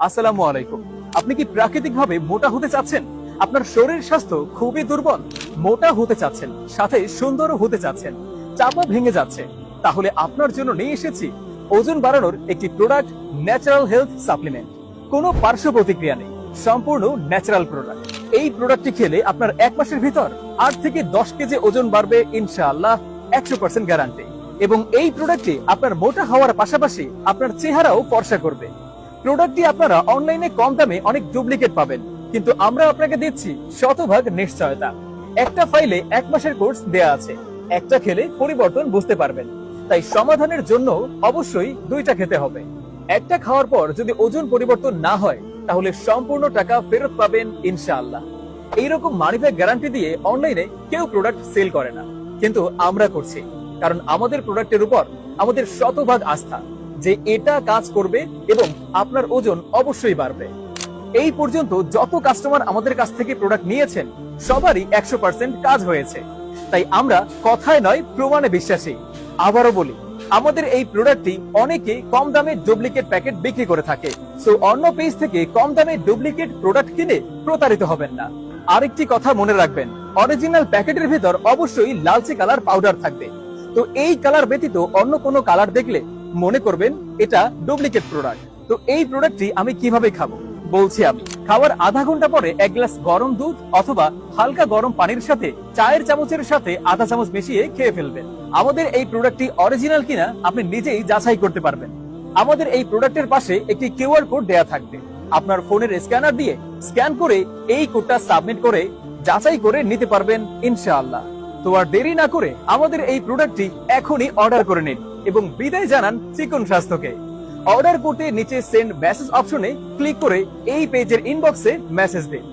আসসালামু আলাইকুম। আপনি কি প্রাকৃতিকভাবে মোটা হতে চাচ্ছেন? আপনার শরীর স্বাস্থ্য খুবই দুর্বল, মোটা হতে চাচ্ছেন, সাথে সুন্দরও হতে চাচ্ছেন চাপা ভেঙে যাচ্ছে। তাহলে আপনার জন্য নিয়ে এসেছি ওজন বাড়ানোর একটি প্রোডাক্ট ন্যাচারাল হেলথ সাপ্লিমেন্ট কোনো পার্শ্ব প্রতিক্রিয়া নেই, সম্পূর্ণ ন্যাচারাল প্রোডাক্ট এই প্রোডাক্টটি খেলে আপনার এক মাসের ভিতর আট থেকে দশ কেজি ওজন বাড়বে, ইনশাআল্লাহ একশো পার্সেন্ট গ্যারান্টি এবং এই প্রোডাক্টটি আপনার মোটা হওয়ার পাশাপাশি আপনার চেহারাও ফর্সা করবে। প্রোডাক্টটি আপনারা অনলাইনে কম দামে অনেক ডুপ্লিকেট পাবেন। কিন্তু আমরা আপনাকে দিচ্ছি শতভাগ নিশ্চয়তা। একটা ফাইলে এক মাসের কোর্স দেয়া আছে। একটা খেলে পরিবর্তন বুঝতে পারবেন। তাই সমাধানের জন্য অবশ্যই দুইটা খেতে হবে। একটা খাওয়ার পর যদি ওজন পরিবর্তন না হয়, তাহলে সম্পূর্ণ টাকা ফেরত পাবেন ইনশাআল্লাহ। এইরকম মানিব্যাগ গ্যারান্টি দিয়ে অনলাইনে কেউ প্রোডাক্ট সেল করে না। কিন্তু আমরা করছি। কারণ আমাদের প্রোডাক্টের উপর আমাদের শতভাগ আস্থা। যে এটা কাজ করবে এবং আপনার ওজন অবশ্যই বাড়বে। এই পর্যন্ত যত কাস্টমার আমাদের কাছ থেকে প্রোডাক্ট নিয়েছেন, সবারই একশো পার্সেন্ট কাজ হয়েছে। তাই আমরা কথায় নয়, প্রমাণে বিশ্বাসী। আবারও বলি, আমাদের এই প্রোডাক্টটি অনেকে কম দামে ডুপ্লিকেট প্যাকেট বিক্রি করে থাকে। সো অন্য পেজ থেকে কম দামে ডুপ্লিকেট প্রোডাক্ট কিনে প্রতারিত হবেন না। আরেকটি কথা মনে রাখবেন অরিজিনাল প্যাকেটের ভেতর অবশ্যই লালচে কালার পাউডার থাকবে। তো এই কালার ব্যতীত অন্য কোনো কালার দেখলে মনে করবেন, এটা ডুপ্লিকেট প্রোডাক্ট তো এই প্রোডাক্টটি আমি কীভাবে খাব? বলছি আমি, খাওয়ার আধা ঘণ্টা পরে এক গ্লাস গরম দুধ অথবা হালকা গরম পানির সাথে চায়ের চামচের সাথে আধা চামচ মিশিয়ে খেয়ে ফেলবেন। আমাদের এই প্রোডাক্টটি অরিজিনাল কিনা আপনি নিজেই যাচাই করতে পারবেন। আমাদের এই প্রোডাক্টের পাশে একটি কিউআর কোড দেয়া থাকবে। আপনার ফোনের স্ক্যানার দিয়ে স্ক্যান করে এই কোডটা সাবমিট করে যাচাই করে নিতে পারবেন ইনশাআল্লাহ। তো আর দেরি না করে আমাদের এই প্রোডাক্টটি এখনই অর্ডার করে নিন। এবং বিদায় জানান চিকন স্বাস্থ্যকে। অর্ডার করতে নিচে সেন্ড মেসেজ অপশনে ক্লিক করে এই পেজের ইনবক্সে মেসেজ দিন।